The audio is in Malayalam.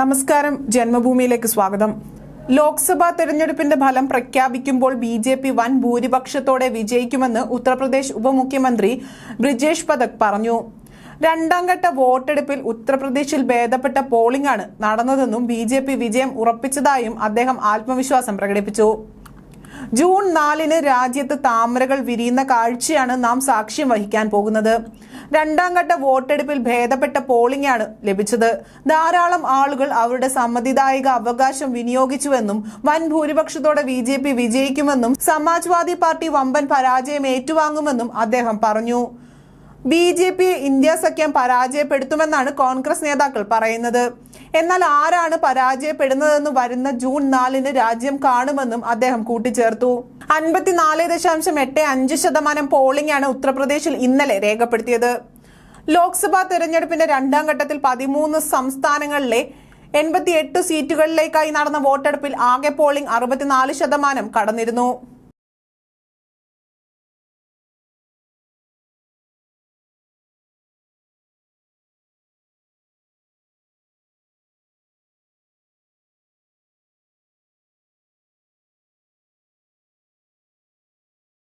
നമസ്കാരം. ജന്മഭൂമിയിലേക്ക് സ്വാഗതം. ലോക്സഭാ തെരഞ്ഞെടുപ്പിന്റെ ഫലം പ്രഖ്യാപിക്കുമ്പോൾ ബി ജെ പി വൻ ഭൂരിപക്ഷത്തോടെ വിജയിക്കുമെന്ന് ഉത്തർപ്രദേശ് ഉപമുഖ്യമന്ത്രി ബ്രിജേഷ് പഥക് പറഞ്ഞു. രണ്ടാം ഘട്ട വോട്ടെടുപ്പിൽ ഉത്തർപ്രദേശിൽ ഭേദപ്പെട്ട പോളിംഗ് ആണ് നടന്നതെന്നും ബി വിജയം ഉറപ്പിച്ചതായും അദ്ദേഹം ആത്മവിശ്വാസം പ്രകടിപ്പിച്ചു. ജൂൺ നാലിന് രാജ്യത്ത് താമരകൾ വിരിയുന്ന കാഴ്ചയാണ് നാം സാക്ഷ്യം വഹിക്കാൻ പോകുന്നത്. രണ്ടാം ഘട്ട വോട്ടെടുപ്പിൽ ഭേദപ്പെട്ട പോളിംഗ് ആണ് ലഭിച്ചത്. ധാരാളം ആളുകൾ അവരുടെ സമ്മതിദായക അവകാശം വിനിയോഗിച്ചുവെന്നും വൻ ഭൂരിപക്ഷത്തോടെ ബി ജെ പി വിജയിക്കുമെന്നും സമാജ്വാദി പാർട്ടി വമ്പൻ പരാജയം ഏറ്റുവാങ്ങുമെന്നും അദ്ദേഹം പറഞ്ഞു. ബി ജെ പി ഇന്ത്യ സഖ്യം പരാജയപ്പെടുത്തുമെന്നാണ് കോൺഗ്രസ് നേതാക്കൾ പറയുന്നത്. എന്നാൽ ആരാണ് പരാജയപ്പെടുന്നതെന്ന് വരുന്ന ജൂൺ നാലിന് രാജ്യം കാണുമെന്നും അദ്ദേഹം കൂട്ടിച്ചേർത്തു. അൻപത്തിനാല് ദശാംശം എട്ട് അഞ്ച് ശതമാനം പോളിംഗ് ആണ് ഉത്തർപ്രദേശിൽ ഇന്നലെ രേഖപ്പെടുത്തിയത്. ലോക്സഭാ തെരഞ്ഞെടുപ്പിന്റെ രണ്ടാം ഘട്ടത്തിൽ പതിമൂന്ന് സംസ്ഥാനങ്ങളിലെ എൺപത്തിയെട്ട് സീറ്റുകളിലേക്കായി നടന്ന വോട്ടെടുപ്പിൽ ആകെ പോളിംഗ് അറുപത്തിനാല് ശതമാനം കടന്നിരുന്നു.